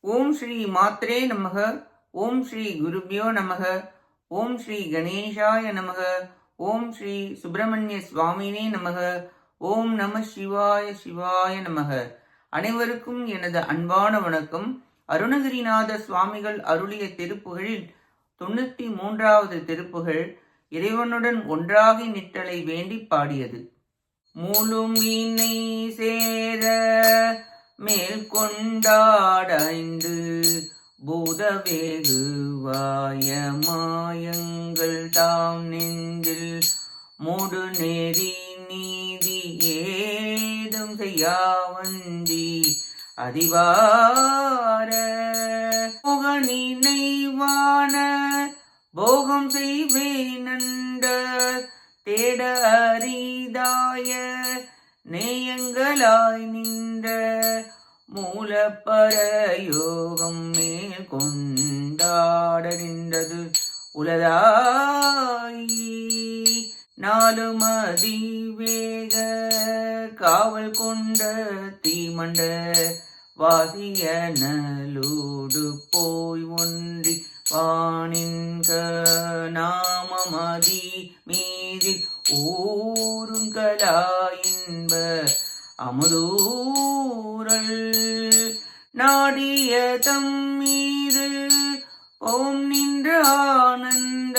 ஓம் ஸ்ரீ மாத்ரே நமக ஓம் ஸ்ரீ குருபியோ நமக ஓம் ஸ்ரீ கணேஷாய நமக ஓம் ஸ்ரீ சுப்பிரமணிய சுவாமினே நமக ஓம் நம சிவாய சிவாய நமக. அனைவருக்கும் எனது அன்பான வணக்கம். அருணகிரிநாத சுவாமிகள் அருளிய திருப்புகழில் தொண்ணூற்றி மூன்றாவது திருப்புகழ் இறைவனுடன் ஒன்றாகி நிற்றலை வேண்டி பாடியது. மூலும் வினை சேர மேல் கொண்டாடைந்து பூதவேகு வாயமாயங்கள் தாம் நெஞ்சில் மூடு நெறி நீதி ஏதும் செய்யாவஞ்சி அதிவார. புக நினைவான போகம் செய்வேனண்ட தேட அரிதாய நேயங்களாய் நின்ற மூலப்பர யோகம் மேல் கொண்டாட நின்றது உலதாயி. நாலு மதிவேக காவல் கொண்ட தீமண்ட வாசிய நலோடு போய் ஒன்றி வாணின்க நாமமதி மீதில் ஓ தம் மீது ஓம் நின்ற ஆனந்த.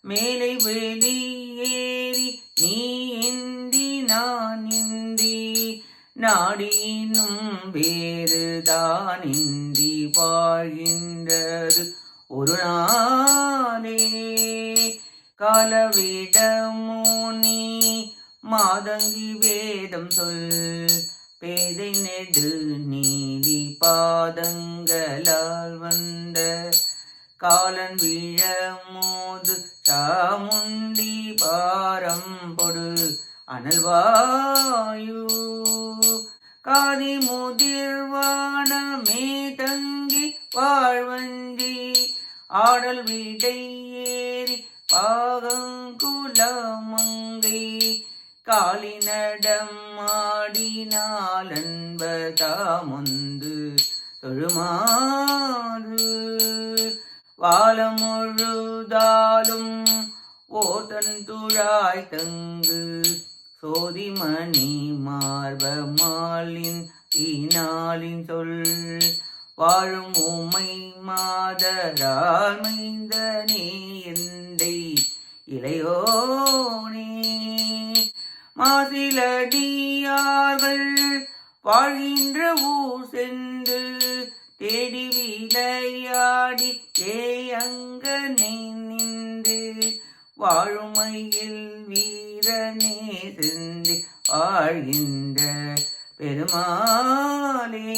மேலை வெளியேறி நீ இந்தி நான் இந்தி நாடினும் வேறுதான் இந்தி வாழ்கின்றது. ஒரு நாளே காலவிடமோ நீ? மாதங்கி வேதம் சொல் பேதை நெடு நீ. பாதங்களால் வந்த காலன் விழமோது சாமுண்டி பாரம் பொடு அனல்வாயு காதி முதிர்வானமே தங்கி வாழ்வஞ்சி ஆடல் விடை ஏறி பாகங்குலமங்கை காலின் தொழுமாறு வாழமுழுதாலும் ஓதன் துழாய் தங்கு சோதிமணி மார்பமாலின் தீனாலின் சொல் வாழும் உமை மாதராமைந்த நீ எந்தை இளையோனே. மாதிலடியார்கள் வாழ்கின்ற ஊர் சென்று தேடி விளையாடி தேயங்கனே நின்று வாழுமையில் வீரனே சென்று வாழ்கின்ற பெருமாளே.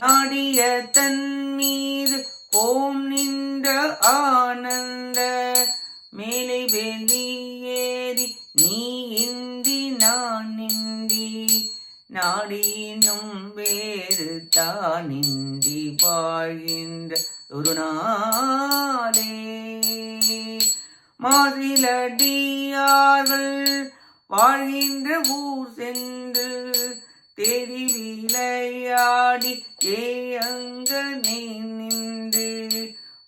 ஆடிய தன்மீ குருநாளே மாதிலடியார்கள் வாழ்கின்ற ஊர் சென்று தேடி விளையாடி ஏங்கனே நின்று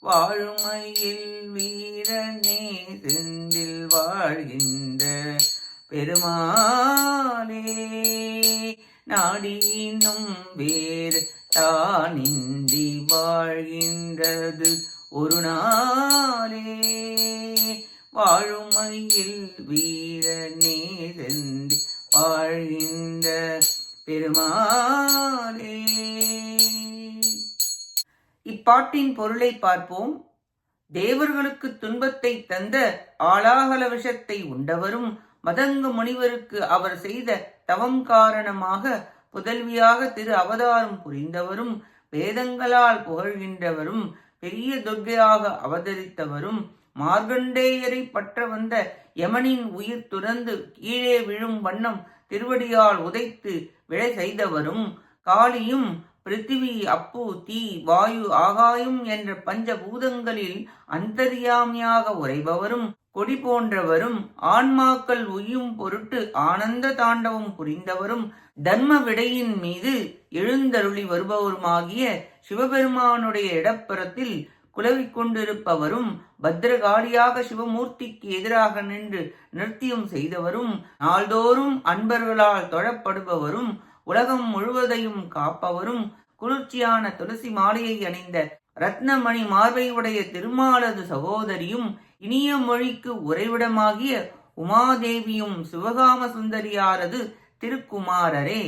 வாழுமையில் வீரனே செந்தில் வாழ்கின்ற பெருமாளே. நாடினும் வேறு தானின் வாழ்கின்றது. ஒரு நாளே வாழுமையில் வீரனே செந்து வாழ்கின்ற பெருமாளே. இப்பாட்டின் பொருளை பார்ப்போம். தேவர்களுக்கு துன்பத்தை தந்த ஆளாகல விஷத்தை உண்டவரும் மதங்க முனிவருக்கு அவர் செய்த தவம் காரணமாக புதல்வியாக திரு அவதாரம் புரிந்தவரும் வேதங்களால் புகழ்கின்றவரும் பெரிய துர்கையாக அவதரித்தவரும் மார்கண்டேயரை பற்ற வந்த யமனின் உயிர் துறந்து கீழே விழும் வண்ணம் திருவடியால் உதைத்து விழை செய்தவரும் காளியும் பிருத்திவி அப்பு தீ வாயு ஆகாயம் என்ற பஞ்ச பூதங்களில் அந்தர்யாமியாக உரைபவரும் கொடி போன்றவரும் ஆன்மாக்கள் உய்யும் பொருட்டு ஆனந்த தாண்டவம் புரிந்தவரும் தர்ம விடையின் மீது எழுந்தருளி வருபவருமாகிய சிவபெருமானுடைய இடப்புறத்தில் குலவிக் கொண்டிருப்பவரும் பத்திரகாளியாக சிவமூர்த்திக்கு எதிராக நின்று நிறுத்தியம் செய்தவரும் நாள்தோறும் அன்பர்களால் தொழப்படுபவரும் உலகம் முழுவதையும் காப்பவரும் குளிர்ச்சியான துளசி மாலையை அணிந்த ரத்னமணி மார்பையுடைய திருமாலது சகோதரியும் இனிய மொழிக்கு உறைவிடமாகிய உமாதேவியும் சிவகாம சுந்தரியாரது திருக்குமாரரே.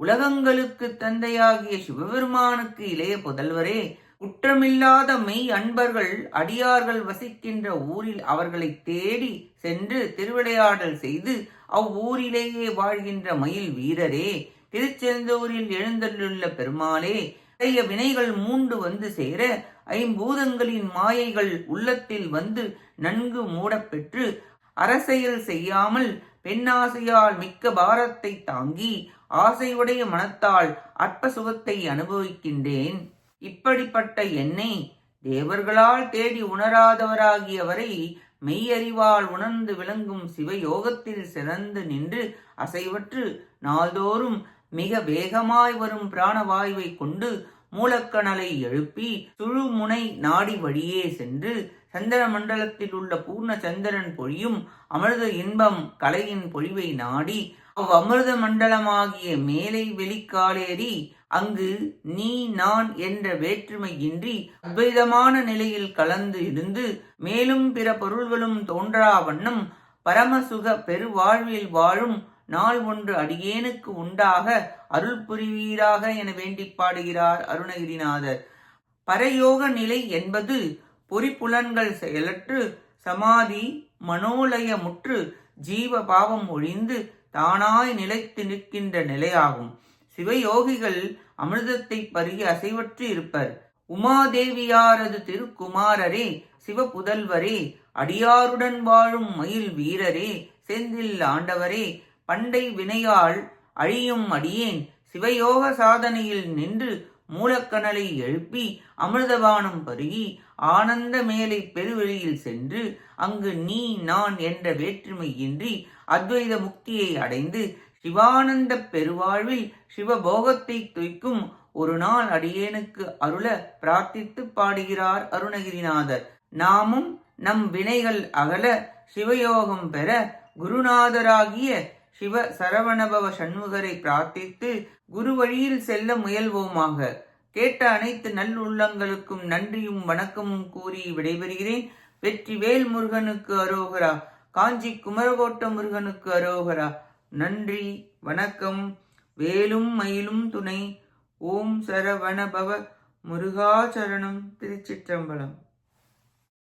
உலகங்களுக்கு தந்தையாகிய சிவபெருமானுக்கு இளைய புதல்வரே குற்றமில்லாத மெய் அன்பர்கள் அடியார்கள் வசிக்கின்ற ஊரில் அவர்களை தேடி சென்று திருவிளையாடல் செய்து அவ்வூரிலேயே வாழ்கின்ற மயில் வீரரே திருச்செந்தூரில் எழுந்தள்ளுள்ள பெருமாளே பழைய வினைகள் மூண்டு வந்து சேர ஐம்பூதங்களின் மாயைகள் உள்ளத்தில் வந்து நன்கு மூடப்பெற்று அரசியல் செய்யாமல் பெண்ணாசையால் மிக்க பாரத்தை தாங்கி ஆசையுடைய மனத்தால் அற்ப சுகத்தை அனுபவிக்கின்றேன். இப்படிப்பட்ட என்னை தேவர்களால் தேடி உணராதவராகியவரை மெய்யறிவால் உணர்ந்து விளங்கும் சிவயோகத்தில் சிறந்து நின்று அசைவற்று நாள்தோறும் மிக வேகமாய் வரும் பிராணவாயுவை கொண்டு மூலக்கணலை எழுப்பி சுழுமுனை நாடி வழியே சென்று சந்திர மண்டலத்தில் உள்ள பூர்ண சந்திரன் பொழியும் அமிர்த இன்பம் கலையின் பொழிவை நாடி அவ் அமிர்த மண்டலமாகிய மேலை வெளிக்காலேறி அங்கு நீ நான் என்ற வேற்றுமையின்றி அத்வைதமான நிலையில் கலந்து இருந்து மேலும் பிற பொருள்களும் தோன்றா வண்ணம் பரமசுக பெருவாழ்வில் வாழும் நாள் ஒன்று அடியேனுக்கு உண்டாக அருள் புரிவீராக என வேண்டி பாடுகிறார் அருணகிரிநாதர். பரயோக நிலை என்பது பொறிப்புலன்கள் செயலற்று சமாதி மனோலயமுற்று ஜீவ பாவம் ஒழிந்து தானாய் நிலைத்து நிற்கின்ற நிலையாகும். சிவயோகிகள் அமிர்தத்தை பருகி அசைவற்று இருப்பர். உமாதேவியாரது திருக்குமாரரே சிவபுதல்வரே அடியாருடன் வாழும் மயில் வீரரே செந்தில் ஆண்டவரே பண்டை வினையால் அழியும் அடியேன் சிவயோக சாதனையில் நின்று மூலக்கணலை எழுப்பி அமிர்தபானம் பருகி ஆனந்த மேலை பெருவெளியில் சென்று அங்கு நீ நான் என்ற வேற்றுமையின்றி அத்வைத முக்தியை அடைந்து சிவானந்த பெருவாழ்வில் சிவபோகத்தை துய்க்கும் ஒரு நாள் அடியேனுக்கு அருள பிரார்த்தித்து பாடுகிறார் அருணகிரிநாதர். நாமும் நம் வினைகள் அகல சிவயோகம் பெற குருநாதராகிய சிவ சரவணபவ சண்முகரை பிரார்த்தித்து குரு வழியில் செல்ல முயல்வோமாக. கேட்ட அனைத்து நல்லுள்ளங்களுக்கும் நன்றியும் வணக்கமும் கூறி விடைபெறுகிறேன். வெற்றி வேல் முருகனுக்கு அரோகரா காஞ்சி குமரகோட்ட முருகனுக்கு அரோகரா. நன்றி வணக்கம். வேலும் மயிலும் துணை. ஓம் சரவணபவ முருகாச்சரணம் திருச்சிற்றம்பலம்.